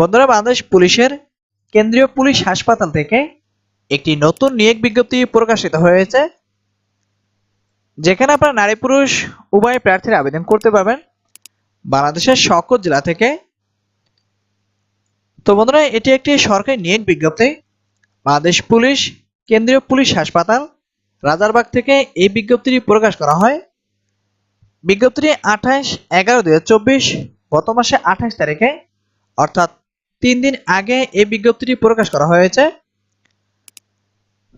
বন্ধুরা, বাংলাদেশ পুলিশের কেন্দ্রীয় পুলিশ হাসপাতাল থেকে একটি নতুন নিয়োগ বিজ্ঞপ্তি প্রকাশিত হয়েছে, যেখানে আপনারা নারী পুরুষ উভয় প্রার্থীরা আবেদন করতে পারবেন। বাংলাদেশের সকল জেলা থেকে। তো বন্ধুরা, এটি একটি সরকারি নিয়োগ বিজ্ঞপ্তি। বাংলাদেশ পুলিশ কেন্দ্রীয় পুলিশ হাসপাতাল রাজারবাগ থেকে এই বিজ্ঞপ্তিটি প্রকাশ করা হয়। বিজ্ঞপ্তিটি আঠাশ এগারো দুই গত মাসে আঠাশ তারিখে, অর্থাৎ তিন দিন আগে এই বিজ্ঞপ্তিটি প্রকাশ করা হয়েছে।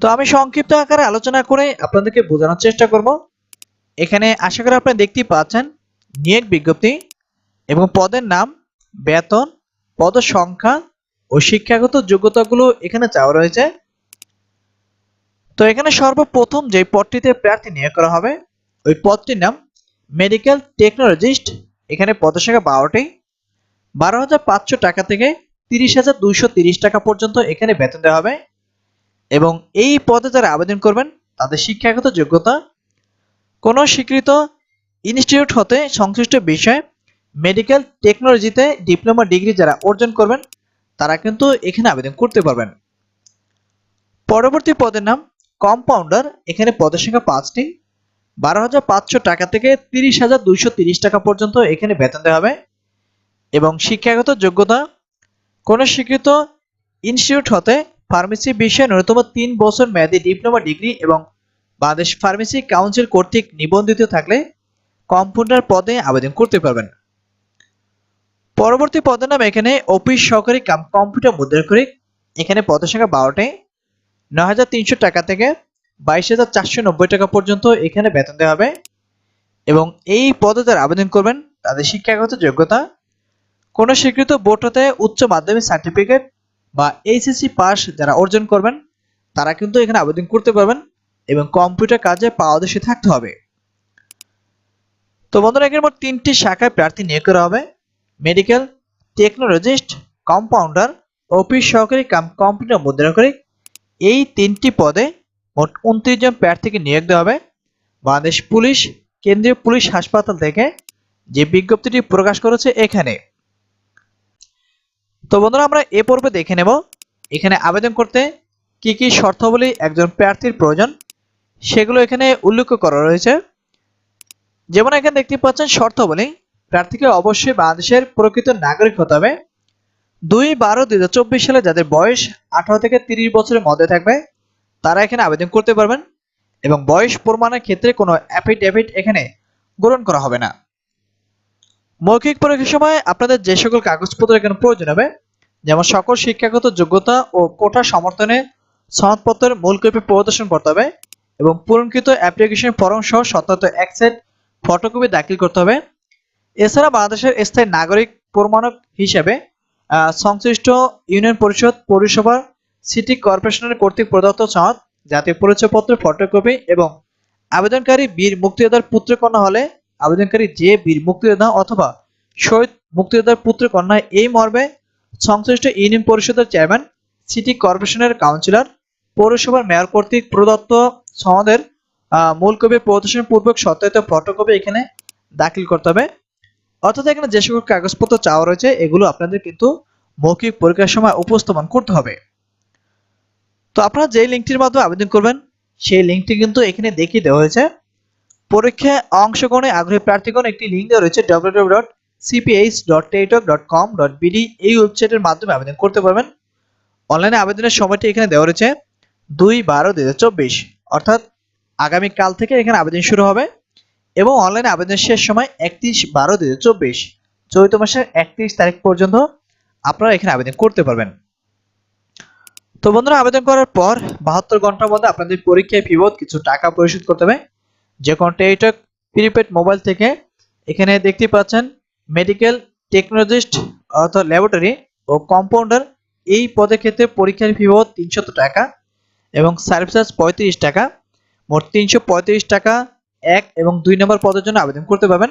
তো আমি সংক্ষিপ্ত আকারে আলোচনা করে আপনাদেরকে বোঝানোর চেষ্টা করব। এখানে আশা করি আপনারা দেখতেই পাচ্ছেন, নিয়োগ বিজ্ঞপ্তি এবং পদের নাম, বেতন, পদ সংখ্যা ও শিক্ষাগত যোগ্যতাগুলো এখানে চাওয়া রয়েছে। তো এখানে সর্বপ্রথম যে পদটিতে প্রার্থী নিয়োগ করা হবে, ওই পদটির নাম মেডিকেল টেকনোলজিস্ট। এখানে পদের সংখ্যা বারোটি। বারো হাজার পাঁচশো টাকা থেকে তিরিশ হাজার দুইশো তিরিশ টাকা পর্যন্ত এখানে বেতন দেওয়া হবে। এবং এই পদে যারা আবেদন করবেন, তাদের শিক্ষাগত যোগ্যতা। কোনো স্বীকৃত ইনস্টিটিউট হতে সংশ্লিষ্ট বিষয়ে মেডিকেল টেকনোলজিতে ডিপ্লোমা ডিগ্রি যারা অর্জন করবেন, তারা কিন্তু এখানে আবেদন করতে পারবেন। পরবর্তী পদের নাম কম্পাউন্ডার। এখানে পদের সংখ্যা পাঁচটি। বারো হাজার পাঁচশো টাকা থেকে তিরিশ হাজার দুইশো তিরিশ টাকা পর্যন্ত এখানে বেতন দেওয়া হবে। এবং শিক্ষাগত যোগ্যতা কোনো স্বীকৃত ইনস্টিটিউট হতে ফার্মেসি বিষয়ে ন্যূনতম তিন বছর মেয়াদী ডিপ্লোমা ডিগ্রি এবং বাংলাদেশ ফার্মেসি কাউন্সিল কর্তৃক নিবন্ধিত থাকলে কম্পাউন্ডার পদে আবেদন করতে পারবেন। পরবর্তী পদের নাম এখানে অফিস সহকারী কাম কম্পিউটার মুদ্রাক্ষরিক এখানে পদের সংখ্যা বারোটি। নয় হাজার তিনশো টাকা থেকে বাইশ হাজার চারশো নব্বই টাকা পর্যন্ত এখানে বেতন দেওয়া হবে। এবং এই পদে যারা আবেদন করবেন তাদের শিক্ষাগত যোগ্যতা কোনো স্বীকৃত বোর্ড হতে উচ্চ মাধ্যমিক সার্টিফিকেট বা এইচএসসি পাস যারা অর্জন করবেন, তারা কিন্তু এখানে আবেদন করতে পারবেন এবং কম্পিউটার কাজে পাওয়াদেশে থাকতে হবে। তো বন্ধুরা, এখানে মোট তিনটি শাখায় প্রার্থী নিয়োগ করা হবে। মেডিকেল, টেকনোলজিস্ট, কম্পাউন্ডার, অফিস সহকারী কাম কম্পিউটার মুদ্রাকরিক এই তিনটি পদে মোট উনত্রিশ জন প্রার্থীকে নিয়োগ দেওয়া হবে। বাংলাদেশ পুলিশ, কেন্দ্রীয় পুলিশ হাসপাতাল থেকে যে বিজ্ঞপ্তিটি প্রকাশ করেছে এখানে। তো বন্ধুরা, আমরা এ পর্বে দেখে নেব। এখানে আবেদন করতে কি কি শর্তাবলী একজন প্রার্থীর প্রয়োজন, সেগুলো এখানে উল্লেখ করা রয়েছে। যেমন এখানে দেখতে পাচ্ছেন, শর্তাবলী, প্রার্থীকে অবশ্যই বাংলাদেশের প্রকৃত নাগরিক হতে হবে। দুই বারো দুই হাজার সালে যাদের বয়স আঠারো থেকে তিরিশ বছরের মধ্যে থাকবে, তারা এখানে আবেদন করতে পারবেন এবং বয়স প্রমাণের ক্ষেত্রে কোনো অ্যাফিডেভিট এখানে গ্রহণ করা হবে না। মৌখিক পরীক্ষার সময় আপনাদের যে সকল কাগজপত্র এখানে প্রয়োজন হবে, যেমন সকল শিক্ষাগত যোগ্যতা ও কোটা সমর্থনে সনদপত্রের মূল কপি প্রদর্শন করতে হবে এবং পূরণকৃত অ্যাপ্লিকেশন ফর্ম সহ সত্যায়িত এক সেট ফটোকপি দাখিল করতে হবে। এছাড়া বাংলাদেশের স্থায়ী নাগরিক প্রমাণক হিসেবে সংশ্লিষ্ট ইউনিয়ন পরিষদ, পৌরসভা, সিটি কর্পোরেশনের কর্তৃক প্রদত্ত সনদ, জাতীয় পরিচয়পত্র, ফটোকপি এবং আবেদনকারী বীর মুক্তিযোদ্ধার পুত্রকন্যা হলে আবেদনকারী যে বীর মুক্তিযোদ্ধা অথবা শহীদ মুক্তিযোদ্ধার পুত্রকন্যা এই মর্মে সংশ্লিষ্ট ইউনিয়ন পরিষদের চেয়ারম্যান সিটি কর্পোরেশনের কাউন্সিলর পৌরসভার মেয়র কর্তৃক প্রদত্ত সনদের আহ, মূল কপি প্রদর্শন পূর্বক সত্যায়িত ফটোকপি এখানে দাখিল করতে হবে। অর্থাৎ এখানে যে সকল কাগজপত্র চাওয়া রয়েছে এগুলো আপনাদের কিন্তু মৌখিক পরীক্ষার সময় উপস্থাপন করতে হবে। তো আপনারা যে লিঙ্কটির মাধ্যমে আবেদন করবেন সেই লিঙ্কটি কিন্তু এখানে দেখিয়ে দেওয়া হয়েছে। পরীক্ষায় অংশগ্রহণে আগ্রহী প্রার্থীগণ একটি লিঙ্ক দেওয়া রয়েছে www.cph.tait.com.bd এই ওয়েবসাইটের মাধ্যমে আবেদন করতে পারবেন। অনলাইনে আবেদনের সময়টি এখানে দেওয়া রয়েছে দুই বারো দুই অর্থাৎ আগামীকাল থেকে এখানে আবেদন শুরু হবে এবং অনলাইনে আবেদন শেষ সময় একত্রিশ বারো দুই হাজার চব্বিশ। চৈত মাসের একত্রিশ তারিখ পর্যন্ত আপনারা এখানে আবেদন করতে পারবেন। তো বন্ধুরা, আবেদন করার পর বাহাত্তর ঘণ্টার মধ্যে আপনাদের পরীক্ষায় ফিবত কিছু টাকা পরিশোধ করতে হবে। যে কোনো টেলিটক প্রিপেড মোবাইল থেকে এখানে দেখতে পাচ্ছেন মেডিকেল টেকনোলজিস্ট অর্থাৎ ল্যাবরেটরি ও কম্পাউন্ডার এই পদের ক্ষেত্রে পরীক্ষার ফি ফিবত তিনশত টাকা এবং সার্ভিস চার্জ পঁয়ত্রিশ টাকা। মোট তিনশো পঁয়ত্রিশ টাকা এক এবং দুই নম্বর পদের জন্য আবেদন করতে পারবেন।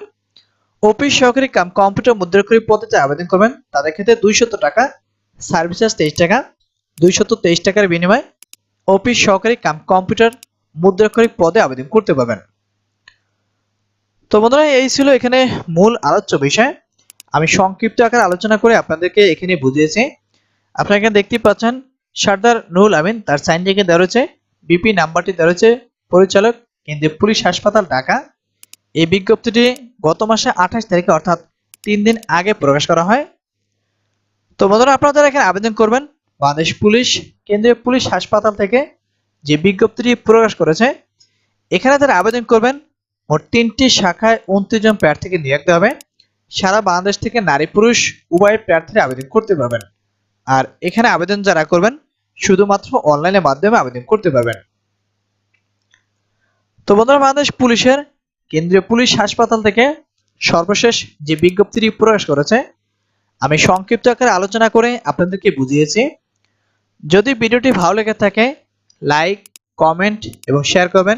অফিস সহকারী কাম কম্পিউটার মুদ্রাক্ষরিক পদে আবেদন করবেন। তাদের ক্ষেত্রে দুইশত টাকা সার্ভিস চার্জ তেইশ টাকা, দুইশত তেইশ টাকার বিনিময়ে অফিস সহকারী কাম কম্পিউটার মুদ্রাক্ষরিক পদে আবেদন করতে পারবেন। তো বন্ধুরা, এই ছিল এখানে মূল আলোচ্য বিষয়। আমি সংক্ষিপ্ত আকারে আলোচনা করে আপনাদেরকে এখানে বুঝিয়েছি। আপনারা এখানে দেখতেই পাচ্ছেন, সর্দার নুরুল আমিন তার সাইন রেখে দেওয়া রয়েছে, বিপি নাম্বারটি দেওয়া রয়েছে, পরিচালক, কেন্দ্রীয় পুলিশ হাসপাতাল, ঢাকা। এই বিজ্ঞপ্তিটি গত মাসে আঠাশ তারিখে অর্থাৎ তিন দিন আগে প্রকাশ করা হয়। তো বন্ধুরা, আপনারা এখানে আবেদন করবেন, বাংলাদেশ পুলিশ, কেন্দ্রীয় পুলিশ হাসপাতাল থেকে যে বিজ্ঞপ্তিটি প্রকাশ করেছে, এখানে তারা আবেদন করবেন মোট তিনটি শাখায় উনত্রিশ জন প্রার্থীকে নিয়োগ হবে। সারা বাংলাদেশ থেকে নারী পুরুষ উভয় প্রার্থীরা আবেদন করতে পারবেন। আর এখানে আবেদন যারা করবেন, শুধুমাত্র অনলাইনের মাধ্যমে আবেদন করতে পারবেন। তো বন্ধুরা, বাংলাদেশ পুলিশের কেন্দ্রীয় পুলিশ হাসপাতাল থেকে সর্বশেষ যে বিজ্ঞপ্তিটি প্রকাশ করেছে, আমি সংক্ষিপ্ত আকারে আলোচনা করে আপনাদেরকে বুঝিয়েছি। যদি ভিডিওটি ভালো লেগে থাকে, লাইক, কমেন্ট এবং শেয়ার করবেন।